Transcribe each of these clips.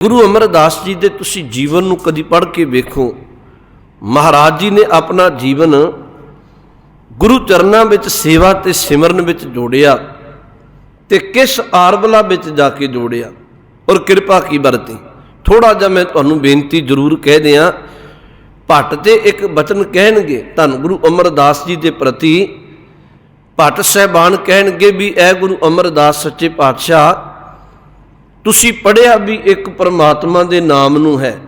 ਗੁਰੂ ਅਮਰਦਾਸ ਜੀ ਦੇ ਤੁਸੀਂ ਜੀਵਨ ਨੂੰ ਕਦੀ ਪੜ੍ਹ ਕੇ ਵੇਖੋ, ਮਹਾਰਾਜ ਜੀ ਨੇ ਆਪਣਾ ਜੀਵਨ ਗੁਰੂ ਚਰਨਾਂ ਵਿੱਚ, ਸੇਵਾ ਤੇ ਸਿਮਰਨ ਵਿੱਚ ਜੋੜਿਆ ਤੇ ਕਿਸ ਆਰਬਲਾ ਵਿੱਚ ਜਾ ਕੇ ਜੋੜਿਆ? ਔਰ ਕਿਰਪਾ ਕੀ ਵਰਤੀ? ਥੋੜਾ ਜਿਹਾ ਮੈਂ ਤੁਹਾਨੂੰ ਬੇਨਤੀ ਜ਼ਰੂਰ ਕਹਿ ਦਿਆਂ, ਭੱਟ ਤੇ ਇੱਕ ਬਚਨ ਕਹਿਣਗੇ, ਧੰਨ ਗੁਰੂ ਅਮਰਦਾਸ ਜੀ ਦੇ ਪ੍ਰਤੀ, ਭੱਟ ਸਹਿਬਾਨ ਕਹਿਣਗੇ ਵੀ, ਐ ਗੁਰੂ ਅਮਰਦਾਸ ਸੱਚੇ ਪਾਤਸ਼ਾਹ ਤੁਸੀਂ ਪੜਿਆ ਵੀ ਇੱਕ ਪਰਮਾਤਮਾ ਦੇ ਨਾਮ ਨੂੰ ਹੈ।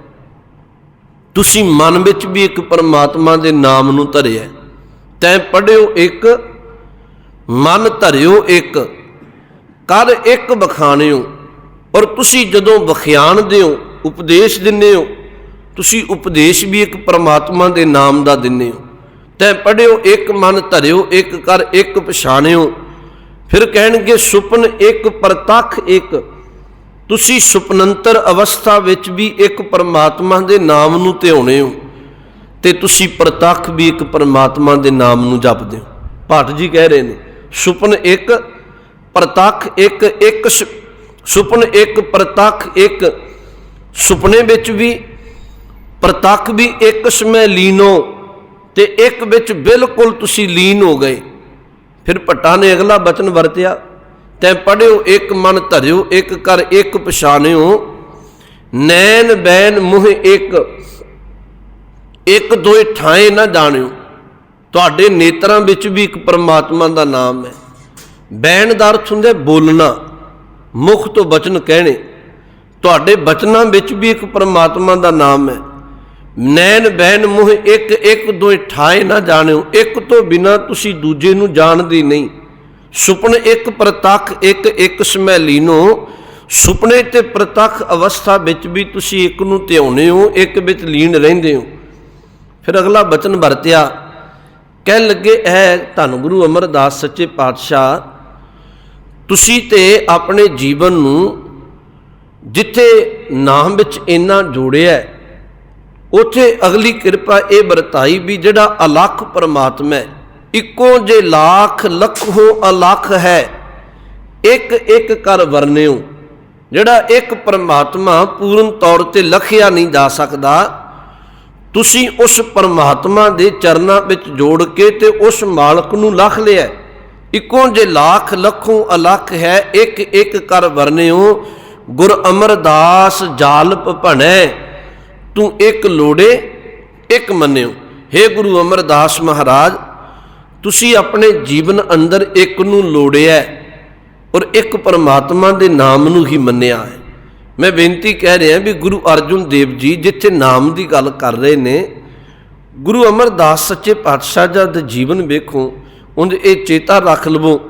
ਤੁਸੀਂ ਮਨ ਵਿੱਚ ਵੀ ਇੱਕ ਪਰਮਾਤਮਾ ਦੇ ਨਾਮ ਨੂੰ ਧਰਿਆ। ਤੈ ਪੜਿਓ ਇੱਕ, ਮਨ ਧਰਿਓ ਇੱਕ, ਕਰ ਇੱਕ ਬਖਾਣਿਓ ਔਰ ਤੁਸੀਂ ਜਦੋਂ ਬਖਿਆਣ ਦਿਓ, ਉਪਦੇਸ਼ ਦਿੰਦੇ ਹੋ, ਤੁਸੀਂ ਉਪਦੇਸ਼ ਵੀ ਇੱਕ ਪਰਮਾਤਮਾ ਦੇ ਨਾਮ ਦਾ ਦਿੰਦੇ ਹੋ। ਤੈ ਪੜਿਓ ਇੱਕ, ਮਨ ਧਰਿਓ ਇੱਕ, ਕਰ ਇੱਕ ਪਛਾਣਿਓ। ਫਿਰ ਕਹਿਣਗੇ ਸੁਪਨ ਇੱਕ, ਪ੍ਰਤੱਖ ਇੱਕ। ਤੁਸੀਂ ਸੁਪਨੰਤਰ ਅਵਸਥਾ ਵਿੱਚ ਵੀ ਇੱਕ ਪਰਮਾਤਮਾ ਦੇ ਨਾਮ ਨੂੰ ਧਿਆਉਣੇ ਹੋ ਤੇ ਤੁਸੀਂ ਪ੍ਰਤੱਖ ਵੀ ਇੱਕ ਪਰਮਾਤਮਾ ਦੇ ਨਾਮ ਨੂੰ ਜਪਦੇ ਹੋ। ਭੱਟ ਜੀ ਕਹਿ ਰਹੇ ਨੇ, ਸੁਪਨ ਇੱਕ, ਪ੍ਰਤੱਖ ਇੱਕ ਇੱਕ ਸੁਪਨ ਇੱਕ, ਪ੍ਰਤੱਖ ਇੱਕ। ਸੁਪਨੇ ਵਿੱਚ ਵੀ ਪ੍ਰਤੱਖ ਵੀ ਇੱਕ ਸਮੇਂ ਲੀਨੋ ਤੇ ਇੱਕ ਵਿੱਚ ਬਿਲਕੁਲ ਤੁਸੀਂ ਲੀਨ ਹੋ ਗਏ। ਫਿਰ ਭੱਟਾ ਨੇ ਅਗਲਾ ਬਚਨ ਵਰਤਿਆ। ਤੈਂ ਪੜਿਓ ਇੱਕ ਮਨ ਧਰਿਓ, ਇੱਕ ਕਰ ਇੱਕ ਪਛਾਣਿਓ। ਨੈਣ ਬੈਨ ਮੂੰਹ ਇੱਕ ਇੱਕ ਦੋਏ ਠਾਏ ਨਾ ਜਾਣਿਓ। ਤੁਹਾਡੇ ਨੇਤਰਾਂ ਵਿੱਚ ਵੀ ਇੱਕ ਪਰਮਾਤਮਾ ਦਾ ਨਾਮ ਹੈ। ਬੈਣ ਦਾ ਅਰਥ ਹੁੰਦਾ ਬੋਲਣਾ, ਮੁਖ ਤੋਂ ਬਚਨ ਕਹਿਣੇ। ਤੁਹਾਡੇ ਬਚਨਾਂ ਵਿੱਚ ਵੀ ਇੱਕ ਪਰਮਾਤਮਾ ਦਾ ਨਾਮ ਹੈ। ਨੈਣ ਬੈਨ ਮੂੰਹ ਇੱਕ ਇੱਕ ਦੋਏ ਠਾਏ ਨਾ ਜਾਣਿਓ। ਇੱਕ ਤੋਂ ਬਿਨਾ ਤੁਸੀਂ ਦੂਜੇ ਨੂੰ ਜਾਣਦੇ ਨਹੀਂ। ਸੁਪਨ ਇੱਕ ਪ੍ਰਤੱਖ ਇੱਕ ਇੱਕ ਸਮੈਲੀਨੋ ਸੁਪਨੇ ਤੇ ਪ੍ਰਤੱਖ ਅਵਸਥਾ ਵਿੱਚ ਵੀ ਤੁਸੀਂ ਇੱਕ ਨੂੰ ਧਿਆਉਨੇ ਹੋ ਇੱਕ ਵਿੱਚ ਲੀਨ ਰਹਿੰਦੇ ਹੋ। ਫਿਰ ਅਗਲਾ ਬਚਨ ਵਰਤਿਆ ਕਹਿਣ ਲੱਗੇ ਹੈ ਧੰਨ ਗੁਰੂ ਅਮਰਦਾਸ ਸੱਚੇ ਪਾਤਸ਼ਾਹ ਤੁਸੀਂ ਤੇ ਆਪਣੇ ਜੀਵਨ ਨੂੰ ਜਿੱਥੇ ਨਾਮ ਵਿੱਚ ਇੰਨਾ ਜੋੜਿਆ ਹੈ, ਉੱਥੇ ਅਗਲੀ ਕਿਰਪਾ ਇਹ ਵਰਤਾਈ ਵੀ ਜਿਹੜਾ ਅਲੱਖ ਪਰਮਾਤਮਾ ਹੈ। ਇੱਕੋ ਜੇ ਲੱਖ, ਲੱਖੋ ਅਲੱਖ ਹੈ। ਇੱਕ ਇੱਕ ਕਰ ਵਰਨਿਓ, ਜਿਹੜਾ ਇੱਕ ਪਰਮਾਤਮਾ ਪੂਰਨ ਤੌਰ ਤੇ ਲਖਿਆ ਨਹੀਂ ਜਾ ਸਕਦਾ। ਤੁਸੀਂ ਉਸ ਪਰਮਾਤਮਾ ਦੇ ਚਰਨਾਂ ਵਿੱਚ ਜੋੜ ਕੇ ਤੇ ਉਸ ਮਾਲਕ ਨੂੰ ਲਖ ਲਿਆ। ਇੱਕੋ ਜੇ ਲੱਖ, ਲੱਖੋਂ ਅਲੱਖ ਹੈ। ਇੱਕ ਇੱਕ ਕਰ ਵਰਨਿਓ, ਗੁਰ ਅਮਰਦਾਸ ਜਾਲਪ ਭਣੈ। ਤੂੰ ਇੱਕ ਲੋੜੇ, ਇੱਕ ਮੰਨਿਓ। हे ਗੁਰੂ ਅਮਰਦਾਸ ਮਹਾਰਾਜ ਤੁਸੀਂ ਆਪਣੇ ਜੀਵਨ ਅੰਦਰ ਇੱਕ ਨੂੰ ਲੋੜਿਆ ਔਰ ਇੱਕ ਪਰਮਾਤਮਾ ਦੇ ਨਾਮ ਨੂੰ ਹੀ ਮੰਨਿਆ ਹੈ। ਮੈਂ ਬੇਨਤੀ ਕਹਿ ਰਿਹਾ ਵੀ ਗੁਰੂ ਅਰਜੁਨ ਦੇਵ ਜੀ ਜਿੱਥੇ ਨਾਮ ਦੀ ਗੱਲ ਕਰ ਰਹੇ ਨੇ, ਗੁਰੂ ਅਮਰਦਾਸ ਸੱਚੇ ਪਾਤਸ਼ਾਹ ਜੀ ਦਾ ਜੀਵਨ ਵੇਖੋ, ਉਹਦੇ ਇਹ ਚੇਤਾ ਰੱਖ ਲਵੋ